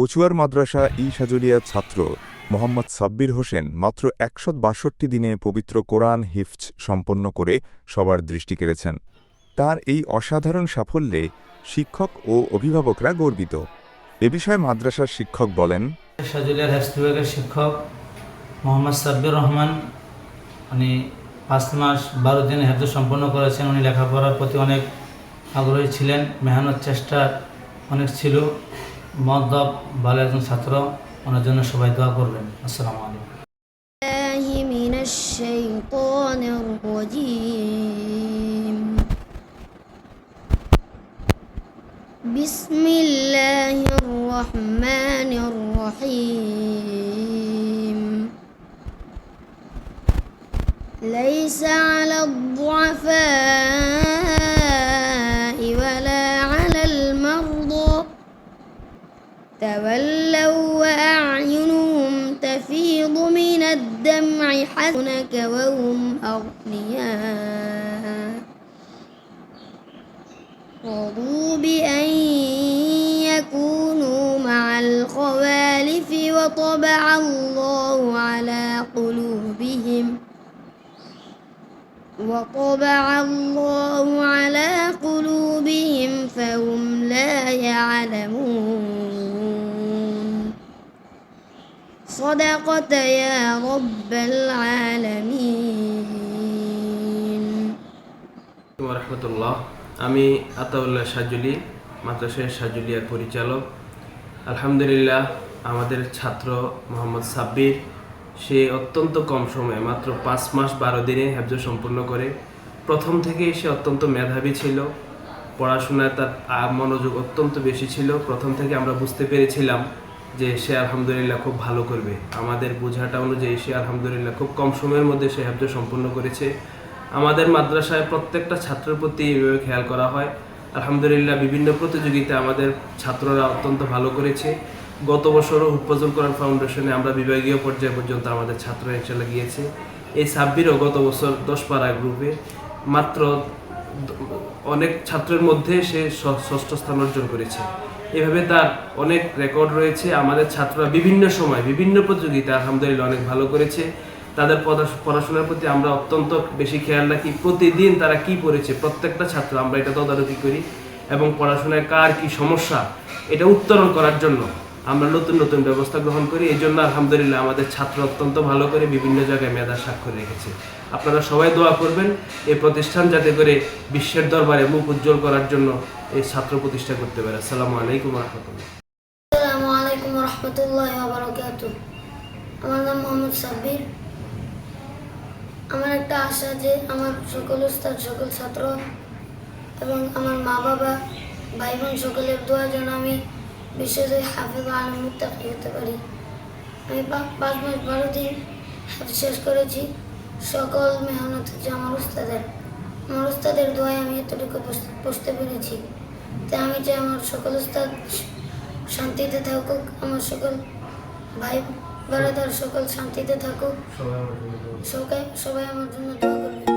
কচুয়ার মাদ্রাসা ই সাজুলিয়ার ছাত্র মোহাম্মদ সাব্বির হোসেন মাত্র একশো বাষট্টি দিনে পবিত্র কোরআন হিফজ সম্পন্ন করে সবার দৃষ্টি কেড়েছেন। তার এই অসাধারণ সাফল্যে শিক্ষক ও অভিভাবকরা গর্বিত। এ বিষয়ে মাদ্রাসার শিক্ষক বলেন সাজুলিয়ার শিক্ষক, মোহাম্মদ সাব্বির রহমান, উনি পাঁচ মাস বারো দিন হেফজ সম্পন্ন করেছেন। উনি লেখাপড়ার প্রতি অনেক আগ্রহী ছিলেন, মেহনত, চেষ্টা অনেক ছিল। মদ্দব ভালো একজন ছাত্র ওনার জন্য সবাই দোয়া করবেন আসসালামু আলাইকুম الله من الشيطان الرجيم بسم الله الرحمن الرحيم ليس على الضعفاء تولوا وأعينهم تفيض من الدمع حزنك وهم أغنياء. رضوا بأن يكونوا مع الخوالف وطبع الله على قلوبهم. وطبع الله على قلوبهم صدقت يا رب العالمين রহমতুল্লাহ আমি আতাউল্লাহ সাজুলি মাদ্রাসায় সাজুলিয়ার পরিচালক আলহামদুলিল্লাহ আমাদের ছাত্র মোহাম্মদ সাব্বির সে অত্যন্ত কম সময়ে মাত্র পাঁচ মাস বারো দিনে হ্যাবজ সম্পূর্ণ করে প্রথম থেকেই সে অত্যন্ত মেধাবী ছিল পড়াশোনায় তার আ- মনোযোগ অত্যন্ত বেশি ছিল প্রথম থেকে আমরা বুঝতে পেরেছিলাম যে সে আলহামদুলিল্লাহ খুব ভালো করবে। আমাদের বোঝাটা অনুযায়ী সে আলহামদুলিল্লাহ খুব কম সময়ের মধ্যে সে হ্যাবজ সম্পূর্ণ করেছে। আমাদের মাদ্রাসায় প্রত্যেকটা ছাত্রের প্রতি এইভাবে খেয়াল করা হয়। আলহামদুলিল্লাহ বিভিন্ন প্রতিযোগিতা আমাদের ছাত্ররা অত্যন্ত ভালো করেছে। গত বছরও হুফজুল করার ফাউন্ডেশনে আমরা বিভাগীয় পর্যায় পর্যন্ত আমাদের ছাত্ররা ইনশাল্লাহ গিয়েছে। এই সাব্বিরও গত বছর দশ পাড়া গ্রুপে মাত্র অনেক ছাত্রের মধ্যে সে ষষ্ঠ স্থান অর্জন করেছে। এভাবে তার অনেক রেকর্ড রয়েছে। আমাদের ছাত্ররা বিভিন্ন সময়, বিভিন্ন প্রতিযোগিতা আলহামদুলিল্লাহ অনেক ভালো করেছে। তাদের পড়া- পড়াশোনার প্রতি আমরা অত্যন্ত বেশি খেয়াল রাখি প্রতিদিন তারা কি পড়েছে, প্রত্যেকটা ছাত্র আমরা এটা তদারকি করি এবং পড়াশোনায় কার কি সমস্যা, এটা উত্তরণ করার জন্য। আমরা নতুন নতুন ব্যবস্থা গ্রহণ করি। এই জন্য আলহামদুলিল্লাহ আমাদের ছাত্র অত্যন্ত ভালো করে বিভিন্ন জায়গায় মেধা স্বাক্ষর রেখেছে। আপনারা সবাই দোয়া করবেন, এই প্রতিষ্ঠান যাতে করে বিশ্বের দরবারে মুখ উজ্জ্বল করার জন্য এই ছাত্র প্রতিষ্ঠা করতে পারে। আসসালামু আলাইকুম রহমতুল্লাহ আমার নাম মোহাম্মদ সাব্বির। আমার একটা আশা যে আমার সকল উস্তাদ, সকল ছাত্র এবং আমার মা বাবা ভাই বোন সকলের দোয়া যেন আমি বিশ্বজয়ী হাফিজ আলম মুত্তাকি হতে পারি আমি পাঁচ মাস বারো দিন হাফিজ শেষ করেছি। সকল মেহনত হচ্ছে আমার উস্তাদের। আমার উস্তাদের দোয়ায় আমি এতটুকু বস- বসতে পেরেছি। তাই আমি চাই আমার সকল উস্তাদ শান্তিতে থাকুক আমার সকল ভাই বারাদার সকল শান্তিতে থাকুক। সবাই সবাই আমার জন্য দোয়া করবে।